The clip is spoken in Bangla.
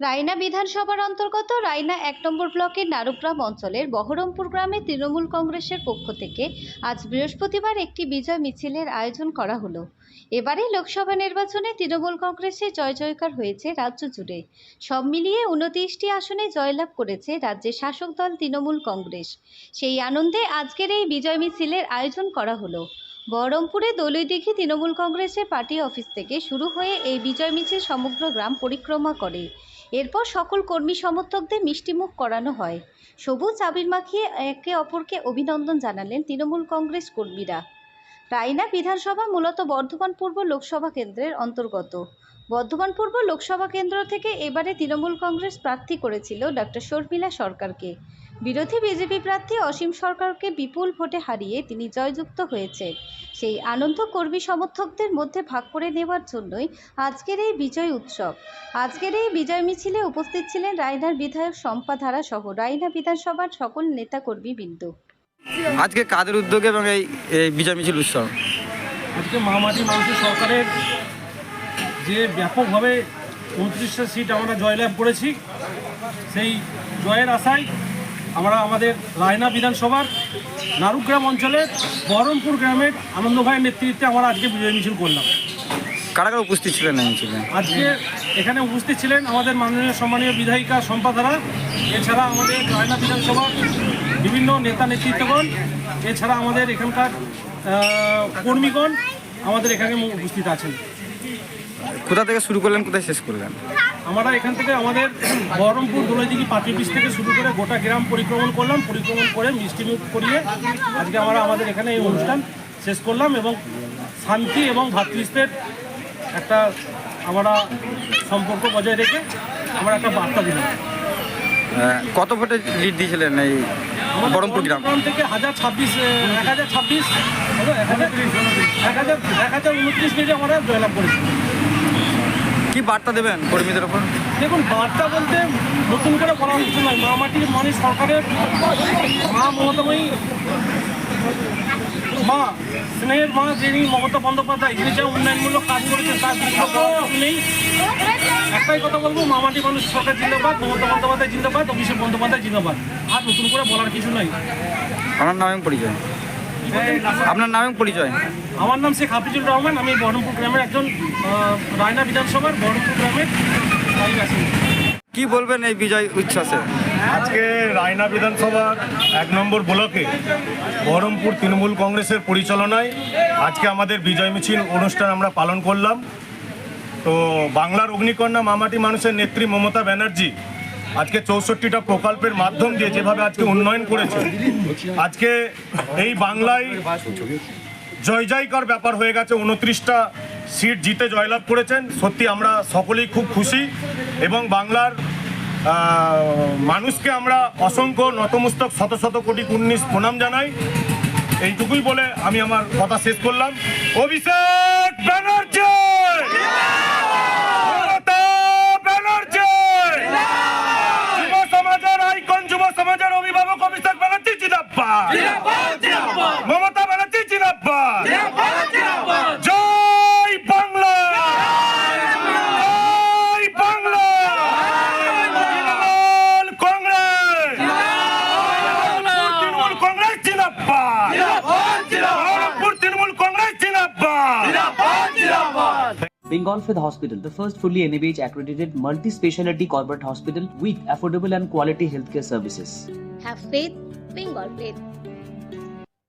রায়না বিধানসভার অন্তর্গত রায়না এক নম্বর ব্লকের নারুগ্রাম অঞ্চলের বহরমপুর গ্রামে তৃণমূল কংগ্রেসের পক্ষ থেকে আজ বৃহস্পতিবার একটি বিজয় মিছিলের আয়োজন করা হলো। এবারে লোকসভা নির্বাচনে তৃণমূল কংগ্রেসের জয় জয়কার হয়েছে রাজ্য জুড়ে। সব মিলিয়ে উনত্রিশটি আসনে জয়লাভ করেছে রাজ্যের শাসক দল তৃণমূল কংগ্রেস। সেই আনন্দে আজকের এই বিজয় মিছিলের আয়োজন করা হলো। বহরমপুরে দলুইদিঘি তৃণমূল কংগ্রেসের পার্টি অফিস থেকে শুরু হয়ে এই বিজয় মিছিল সমগ্র গ্রাম পরিক্রমা করে। এরপর সকল কর্মী সমর্থকদের মিষ্টিমুখ করানো হয়। সবুজ আবির মাখিয়ে একে অপরকে অভিনন্দন জানালেন তৃণমূল কংগ্রেস কর্মীরা। রায়না বিধানসভা মূলত বর্ধমান পূর্ব লোকসভা কেন্দ্রের অন্তর্গত। বর্ধমান পূর্ব লোকসভা কেন্দ্র থেকে এবারে তৃণমূল কংগ্রেস প্রার্থী করেছিল ডক্টর শর্মিলা সরকারকে। বিরোধী বিজেপি প্রার্থী অসীম সরকারকে বিপুল ভোটে হারিয়ে তিনি জয়যুক্ত হয়েছে সেই আনন্দ কর্মী সমর্থকদের মধ্যে ভাগ করে নেওয়ার জন্যই আজকের এই বিজয় উৎসব। আজকের এই বিজয় মিছিলে উপস্থিত ছিলেন রায়নার বিধায়ক শম্পা ধারা সহ রায়না বিধানসভার সকল নেতাকর্মী বিন্দু। আজকে কাদের উদ্যোগে এবং এই এই বিজয় মিছিল উৎসব? আজকে মহামাটি মানুষের সরকারের যে ব্যাপকভাবে উনত্রিশটা সিট আমরা জয়লাভ করেছি সেই জয়ের আশায় আমরা আমাদের রায়না বিধানসভার নারুগ্রাম অঞ্চলের বহরমপুর গ্রামের আনন্দ ভাইয়ের নেতৃত্বে আমরা আজকে বিজয় মিছিল করলাম। কারা কারা উপস্থিত ছিলেন আজকে এখানে উপস্থিত ছিলেন আমাদের মাননীয় সম্মানীয় বিধায়িকা সম্পাদারা এছাড়া আমাদের রায়না বিধানসভার বিভিন্ন নেতা নেতৃত্বগণ এছাড়া আমাদের এখানকার কর্মীগণ আমাদের এখানে উপস্থিত আছেন। কোথা থেকে শুরু করলেন কোথায় শেষ করলেন? আমরা এখান থেকে আমাদের বহরমপুর দোলাইদিঘি পার্টি অফিস থেকে শুরু করে গোটা গ্রাম পরিক্রমণ করলাম পরিক্রমণ করে মিষ্টিমুখ করিয়ে আজকে আমরা আমাদের এখানে এই অনুষ্ঠান শেষ করলাম এবং শান্তি এবং ভ্রাতৃত্বের একটা আমরা সম্পর্ক বজায় রেখে আমরা একটা বার্তা দিলাম। কত ভোটে লিড দিয়েছিলেন এই বহরমপুর গ্রাম? থেকে হাজার ছাব্বিশ এক হাজার ছাব্বিশ এক হাজার এক হাজার উনত্রিশ মিনিটে আমরা জয়লাভ করেছি। কি বার্তা দেবেন কর্মীদের ওপর দেখুন বার্তা বলতে নতুন করে বলা কিছু নয় মা মাটির মানে সরকারের মা মমতাময়ী। মা স্নেহের মা যিনি মমতা বন্দ্যোপাধ্যায় যিনি যা উন্নয়নমূলক কাজ করেছেন তার নেই। একটাই কথা বলব মামাটি মানুষ সরকার জিন্দাবাদ মমতা বন্দ্যোপাধ্যায় জিন্দাবাদ অভিষেক বন্দ্যোপাধ্যায় জিন্দাবাদ। আর নতুন করে বলার কিছু নাই। আপনার নাম পরিচয়। আপনার নাম এবং পরিচয়? আমার নাম শেখ হাফিজুর রহমান আমি বহরমপুর গ্রামের একজন রায়না বিধানসভার বহরমপুর গ্রামের কি বলবেন এই বিজয় উচ্ছ্বাসে? আজকে রায়না বিধানসভার এক নম্বর ব্লকে বহরমপুর তৃণমূল কংগ্রেসের পরিচালনায় আজকে আমাদের বিজয় মিছিল অনুষ্ঠান আমরা পালন করলাম। তো বাংলার অগ্নিকন্যা মামাটি মানুষের নেত্রী মমতা ব্যানার্জি আজকে চৌষট্টিটা প্রকল্পের মাধ্যম দিয়ে যেভাবে আজকে উন্নয়ন করেছে, আজকে এই বাংলায় জয় জয়কার ব্যাপার হয়ে গেছে। উনত্রিশটা সিট জিতে জয়লাভ করেছেন। সত্যি আমরা সকলেই খুব খুশি এবং বাংলার মানুষকে আমরা অসংখ্য নতমস্তক, শত শত কোটি কুন্নিস প্রণাম জানাই। এইটুকুই বলে আমি আমার কথা শেষ করলাম। অভিষেক ব্যানার্জি! মমতা ব্যানার্জি জিন্দাবাদ জয় বাংলা জয় বাংলা তৃণমূল কংগ্রেস তৃণমূল কংগ্রেস জিন্দাবাদ বহরমপুর তৃণমূল কংগ্রেস জিন্দাবাদ Bengal Fifth Hospital, the first fully NABH accredited multi speciality corporate hospital with affordable and quality healthcare services. Have faith, Bengal faith.